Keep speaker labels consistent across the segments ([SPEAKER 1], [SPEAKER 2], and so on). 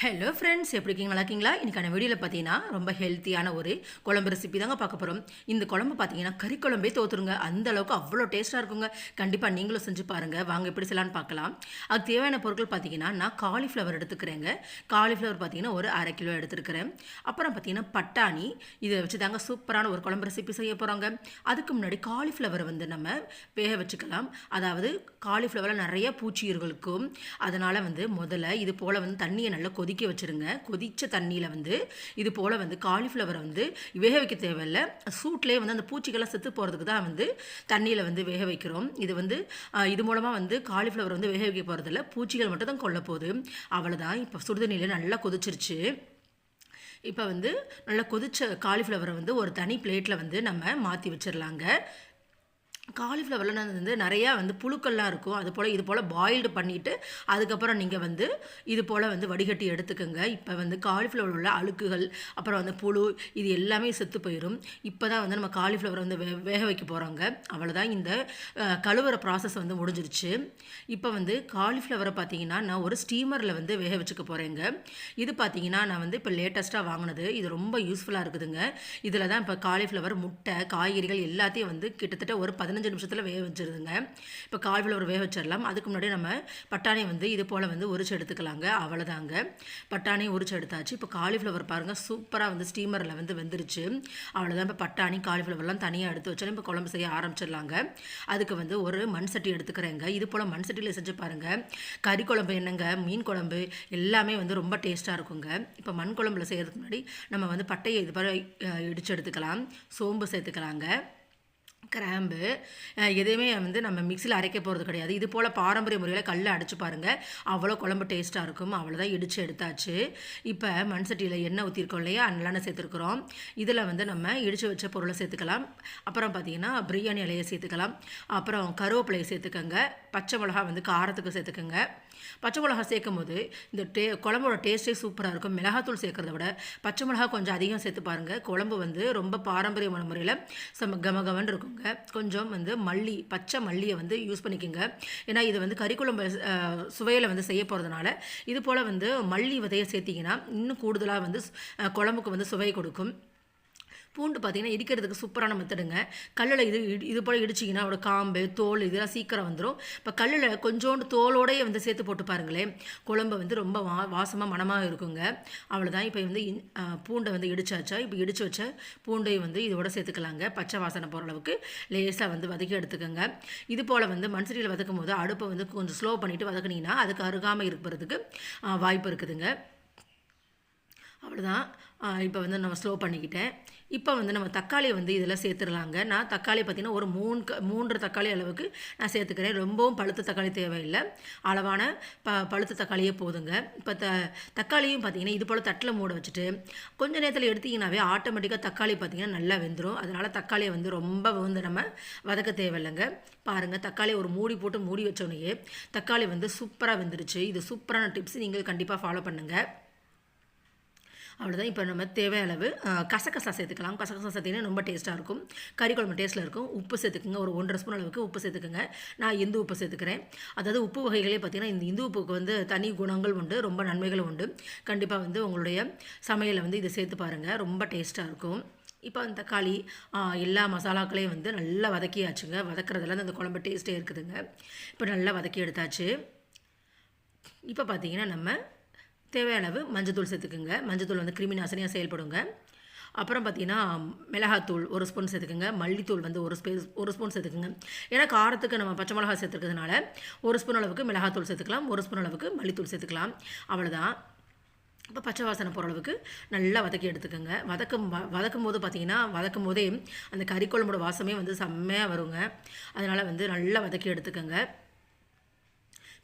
[SPEAKER 1] Hello friends எப்படி இருக்கீங்க? நல்லா இருக்கீங்களா? இன்றைக்கான வீடியோவில் பார்த்தீங்கன்னா ரொம்ப ஹெல்த்தியான ஒரு குழம்பு ரெசிபி தாங்க பார்க்க போகிறோம் இந்த குழம்பு பார்த்தீங்கன்னா கறி குழம்பே தோத்துருங்க. அந்த அளவுக்கு அவ்வளோ டேஸ்ட்டாக இருக்குங்க. கண்டிப்பாக நீங்களும் செஞ்சு பாருங்கள் வாங்க எப்படி செய்யலான்னு பார்க்கலாம். அதுக்கு தேவையான பொருட்கள் பார்த்தீங்கன்னா நான் காலிஃப்ளவர் எடுத்துக்கிறேங்க. காலிஃப்ளவர் பார்த்தீங்கன்னா ஒரு அரை கிலோ எடுத்துருக்கிறேன் அப்புறம் பார்த்தீங்கன்னா பட்டாணி. இதை வச்சு தாங்க சூப்பரான ஒரு குழம்பு ரெசிபி செய்ய போகிறாங்க அதுக்கு முன்னாடி காலிஃப்ளவரை வந்து நம்ம வேக வச்சுக்கலாம். அதாவது காலிஃப்ளவரில் நிறைய பூச்சிகள் இருக்கும் அதனால் வந்து முதல்ல இது போல் வந்து தண்ணியை நல்லா கொதிக்க வச்சுருங்க. கொதித்த தண்ணியில் வந்து இது போல் வந்து காலிஃப்ளவரை வந்து வேக வைக்க தேவையில்ல. சூட்லேயே வந்து அந்த பூச்சிகள்லாம் செத்து போகிறதுக்கு தான் வந்து தண்ணியில் வந்து வேக வைக்கிறோம். இது வந்து இது மூலமாக வந்து காலிஃப்ளவர் வந்து வேக வைக்க போகிறதில்ல பூச்சிகள் மட்டும் தான் கொல்ல போகுது. அவ்வளோதான் இப்போ சுடுதண்ணியில் நல்லா கொதிச்சிருச்சு. இப்போ வந்து நல்லா கொதிச்ச காலிஃப்ளவரை வந்து ஒரு தனி பிளேட்டில் வந்து நம்ம மாற்றி வச்சிடலாங்க காலிஃப்ளவரில் வந்து நிறையா வந்து புழுக்கள்லாம் இருக்கும். அது போல் இது போல் பாயில்டு பண்ணிவிட்டு அதுக்கப்புறம் நீங்கள் வந்து இது போல் வந்து வடிகட்டி எடுத்துக்கோங்க. இப்போ வந்து காலிஃப்ளவர் உள்ள அழுக்குகள் அப்புறம் வந்து புழு இது எல்லாமே செத்து போயிடும் இப்போ தான் வந்து நம்ம காலிஃப்ளவர் வந்து வே வேக வைக்க போகிறோங்க அவ்வளோதான் இந்த கழுவுற ப்ராசஸ் வந்து முடிஞ்சிருச்சு. இப்போ வந்து காலிஃப்ளவரை பார்த்தீங்கன்னா நான் ஒரு ஸ்டீமரில் வந்து வேக வச்சுக்க போகிறேங்க இது பார்த்தீங்கன்னா நான் வந்து இப்போ லேட்டஸ்ட்டாக வாங்கினது. இது ரொம்ப யூஸ்ஃபுல்லாக இருக்குதுங்க. இதில் தான் இப்போ காலிஃப்ளவர் முட்டை காய்கறிகள் எல்லாத்தையும் வந்து கிட்டத்தட்ட ஒரு பதினஞ்சு பதினஞ்சு நிமிஷத்தில் வேக வச்சுருதுங்க. இப்போ காலிஃப்ளவர் வேக வச்சிடலாம் அதுக்கு முன்னாடி நம்ம பட்டாணி வந்து இது போல் வந்து உரிச்சு எடுத்துக்கலாங்க. அவ்வளோதாங்க பட்டாணி உரிச்சு எடுத்தாச்சு. இப்போ காலிஃப்ளவர் பாருங்கள் சூப்பராக வந்து ஸ்டீமரில் வந்து வெந்துருச்சு. அவ்வளோதான் இப்போ பட்டாணி காலிஃப்ளவர்லாம் தனியாக எடுத்து வச்சாலும் இப்போ குழம்பு செய்ய ஆரம்பிச்சிடலாங்க அதுக்கு வந்து ஒரு மண் சட்டி எடுத்துக்கிறேங்க. இது போல் மண் சட்டியில் செஞ்சு பாருங்கள் கறி குழம்பு என்னங்க? மீன் குழம்பு. எல்லாமே வந்து ரொம்ப டேஸ்ட்டாக இருக்குங்க. இப்போ மண் குழம்புல செய்கிறதுக்கு முன்னாடி நம்ம வந்து பட்டையை இது மாதிரி இடித்து இடிச்சு எடுத்துக்கலாம். சோம்பு சேர்த்துக்கலாங்க. கிராம்பு எதுவுமே வந்து நம்ம மிக்சியில் அரைக்க போகிறது கிடையாது. இது போல் பாரம்பரிய முறையில் கல்லில் அடைச்சு பாருங்கள் அவ்வளோ குழம்பு டேஸ்ட்டாக இருக்கும். அவ்வளோதான் இடித்து எடுத்தாச்சு. இப்போ மண் சட்டியில் எண்ணெய் ஊற்றிருக்கோம் இல்லையா? நல்லெண்ணெய் சேர்த்துருக்குறோம். இதில் வந்து நம்ம இடித்து வச்ச பொருளை சேர்த்துக்கலாம். அப்புறம் பார்த்திங்கன்னா பிரியாணி இலையை சேர்த்துக்கலாம். அப்புறம் கருவேப்பிலையை சேர்த்துக்கோங்க. பச்சை மிளகா வந்து காரத்துக்கு சேர்த்துக்கோங்க. பச்சை மிளகா சேர்க்கும் போது இந்த டே குழம்போட டேஸ்ட்டே சூப்பராக இருக்கும். மிளகாத்தூள் சேர்க்கறத விட பச்சை மிளகா கொஞ்சம் அதிகம் சேர்த்து பாருங்கள் குழம்பு வந்து ரொம்ப பாரம்பரியமான முறையில் சம கமகமன் இருக்குங்க. கொஞ்சம் வந்து மல்லி பச்சை மல்லியை வந்து யூஸ் பண்ணிக்கோங்க. ஏன்னா இது வந்து கறி குழம்பு சுவையில் வந்து செய்ய போகிறதுனால இது போல் வந்து மல்லி விதையை சேர்த்திங்கன்னா இன்னும் கூடுதலாக வந்து குழம்புக்கு வந்து சுவை கொடுக்கும். பூண்டு பார்த்தீங்கன்னா இடிக்கிறதுக்கு சூப்பரான மெத்தடுங்க. கல்லில் இது இடி- இது போல் இடிச்சிங்கன்னா அதோட காம்பு தோல் இதெல்லாம் சீக்கிரம் வந்துடும் இப்போ கல்லில் கொஞ்சோண்டு தோலோடையே வந்து சேர்த்து போட்டு பாருங்களேன். குழம்பு வந்து ரொம்ப வா வாசமாக மணமாக இருக்குங்க. அவ்வளோதான் இப்போ வந்து இன்- பூண்டை வந்து இடிச்சாச்சா? இப்போ இடிச்சு வச்ச பூண்டை வந்து இதோட சேர்த்துக்கலாங்க. பச்சை வாசனை போகிற அளவுக்கு லேசாக வந்து வதக்கி எடுத்துக்கோங்க. இது போல் வந்து மண்சட்டியில் வதக்கும் போது அடுப்பை வந்து கொஞ்சம் ஸ்லோ பண்ணிவிட்டு வதக்குனீங்கன்னா அதுக்கு அருகாமல் இருக்கிறதுக்கு வாய்ப்பு இருக்குதுங்க. அவ்வளோதான் இப்போ வந்து நம்ம ஸ்லோ பண்ணிக்கிட்டேன். இப்போ வந்து நம்ம தக்காளியை வந்து இதில் சேர்த்துடலாங்க. நான் தக்காளி பார்த்தீங்கன்னா ஒரு மூணு க மூன்று தக்காளி அளவுக்கு நான் சேர்த்துக்கிறேன். ரொம்பவும் பழுத்த தக்காளி தேவையில்லை. அளவான ப பழுத்த தக்காளியே போதுங்க. இப்போ த தக்காளியும் பார்த்தீங்கன்னா இது போல் தட்டில் மூட வச்சுட்டு கொஞ்சம் நேரத்தில் எடுத்திங்கனாவே ஆட்டோமேட்டிக்காக தக்காளி பார்த்திங்கன்னா நல்லா வெந்துடும் அதனால் தக்காளியை வந்து ரொம்ப வந்து நம்ம வதக்க தேவையில்லைங்க. பாருங்கள் தக்காளி ஒரு மூடி போட்டு மூடி வச்சோடனேயே தக்காளி வந்து சூப்பராக வெந்துருச்சு. இது சூப்பரான டிப்ஸ். நீங்கள் கண்டிப்பாக ஃபாலோ பண்ணுங்கள் அவ்வளோதான் இப்போ நம்ம தேவை அளவு கசகசா சேர்த்துக்கலாம். கசகசா சேர்த்திங்கன்னா ரொம்ப டேஸ்ட்டாக இருக்கும். கறி குழம்பு டேஸ்ட்டில் இருக்கும். உப்பு சேர்த்துக்குங்க. ஒரு ஒன்றரை ஸ்பூன் அளவுக்கு உப்பு சேர்த்துக்குங்க. நான் இந்து உப்பு சேர்த்துக்கிறேன். அதாவது உப்பு வகைகளே பார்த்தீங்கன்னா இந்த இந்து உப்புக்கு வந்து தனி குணங்கள் உண்டு. ரொம்ப நன்மைகளும் உண்டு. கண்டிப்பாக வந்து உங்களுடைய சமையலில் வந்து இதை சேர்த்து பாருங்கள் ரொம்ப டேஸ்ட்டாக இருக்கும். இப்போ அந்த தக்காளி எல்லா மசாலாக்களையும் வந்து நல்லா வதக்கியாச்சுங்க. வதக்குறதுல அந்த குழம்பு டேஸ்ட்டே இருக்குதுங்க. இப்போ நல்லா வதக்கி எடுத்தாச்சு. இப்போ பார்த்தீங்கன்னா நம்ம தேவையான அளவு மஞ்சத்தூள் சேர்த்துக்குங்க. மஞ்சத்தூள் வந்து கிருமி நாசினியாக செயல்படுங்க. அப்புறம் பார்த்தீங்கன்னா மிளகாத்தூள் ஒரு ஸ்பூன் சேர்த்துக்குங்க. மல்லித்தூள் வந்து ஒரு ஸ்பே ஒரு ஸ்பூன் சேர்த்துக்குங்க. ஏன்னா காரத்துக்கு நம்ம பச்சை மிளகா சேர்த்துக்கிறதுனால ஒரு ஸ்பூன் அளவுக்கு மிளகாத்தூள் சேர்த்துக்கலாம். ஒரு ஸ்பூன் அளவுக்கு மல்லித்தூள் சேர்த்துக்கலாம். அவ்வளோதான் இப்போ பச்சை வாசனை போகிற அளவுக்கு நல்லா வதக்கி எடுத்துக்கோங்க. வதக்கும் வ- வதக்கும் போது பார்த்திங்கன்னா வதக்கும் போதே அந்த கறி வாசமே வந்து செம்மையாக வருங்க. அதனால் வந்து நல்லா வதக்கி எடுத்துக்கோங்க.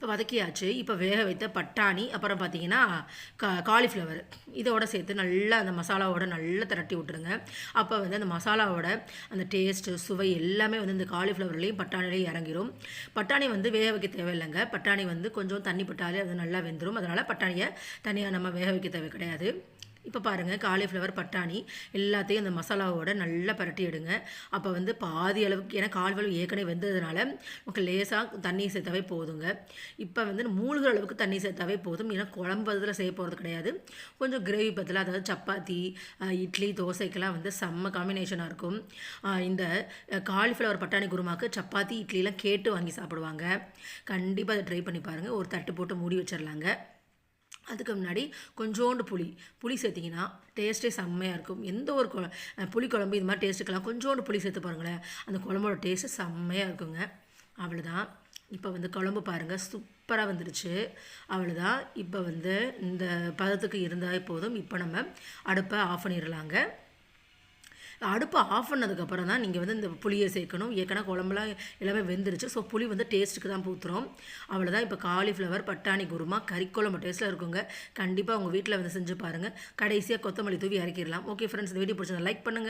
[SPEAKER 1] இப்போ வதக்கியாச்சு. இப்போ வேக வைத்த பட்டாணி அப்புறம் பார்த்தீங்கன்னா கா காலிஃப்ளவர் இதோட சேர்த்து நல்லா அந்த மசாலாவோட நல்லா திரட்டி விட்டுருங்க. அப்போ வந்து அந்த மசாலாவோட அந்த டேஸ்ட்டு சுவை எல்லாமே வந்து இந்த காலிஃப்ளவர்லேயும் பட்டாணிலையும் இறங்கிடும் பட்டாணி வந்து வேக வைக்க தேவையில்லைங்க. பட்டாணி வந்து கொஞ்சம் தண்ணி பட்டாலே அது நல்லா வெந்துடும் அதனால் பட்டாணியை தனியாக நம்ம வேக வைக்க தேவை கிடையாது. இப்போ பாருங்கள் காலிஃப்ளவர் பட்டாணி எல்லாத்தையும் அந்த மசாலாவோட நல்லா பரட்டி எடுங்க. அப்போ வந்து பாதி அளவுக்கு ஏன்னா காலிஃப்ளவர் ஏற்கனவே வெந்ததுனால நமக்கு லேசாக தண்ணி சேர்த்தாவே போதுங்க. இப்போ வந்து மூழ்கிற அளவுக்கு தண்ணி சேர்த்தாவே போதும். ஏன்னா குழம்பு அதில் செய்ய போகிறது கிடையாது. கொஞ்சம் கிரேவி பத்தில் அதாவது சப்பாத்தி இட்லி தோசைக்கெல்லாம் வந்து செம்ம காம்பினேஷனாக இருக்கும். இந்த காலிஃப்ளவர் பட்டாணி குருமாக்கு சப்பாத்தி இட்லிலாம் கேட்டு வாங்கி சாப்பிடுவாங்க. கண்டிப்பாக அதை ட்ரை பண்ணி பாருங்கள் ஒரு தட்டு போட்டு மூடி வச்சிடலாங்க அதுக்கு முன்னாடி கொஞ்சோண்டு புளி. புளி சேர்த்திங்கன்னா டேஸ்ட்டே செம்மையாக இருக்கும். எந்த ஒரு குழ புளி குழம்பு இது மாதிரி டேஸ்ட்டுக்கெல்லாம் கொஞ்சோண்டு புளி சேர்த்து பாருங்களேன். அந்த குழம்போட டேஸ்ட்டு செம்மையாக இருக்குங்க. அவ்வளோதான் இப்போ வந்து குழம்பு பாருங்கள் சூப்பராக வந்துடுச்சு அவ்வளோதான் இப்போ வந்து இந்த பதத்துக்கு இருந்தால் போதும். இப்போ நம்ம அடுப்பை ஆஃப் பண்ணிடலாங்க அடுப்பை ஆஃப் பண்ணதுக்கப்புறம் தான் நீங்கள் வந்து இந்த புளியை சேர்க்கணும். ஏற்கனவே குழம்புலாம் எல்லாமே வெந்துருச்சு. ஸோ புளி வந்து டேஸ்ட்டுக்கு தான் ஊற்றுறோம் அவ்வளோதான் இப்போ காலிஃப்ளவர் பட்டாணி குருமா கறிக்குழம்பு டேஸ்ட்டில் இருக்குங்க. கண்டிப்பாக உங்கள் வீட்டில் வந்து செஞ்சு பாருங்கள் கடைசியாக கொத்தமல்லி தூவி இறக்கிடலாம் ஓகே ஃப்ரெண்ட்ஸ் இந்த வீடியோ பிடிச்சதை லைக் பண்ணுங்கள்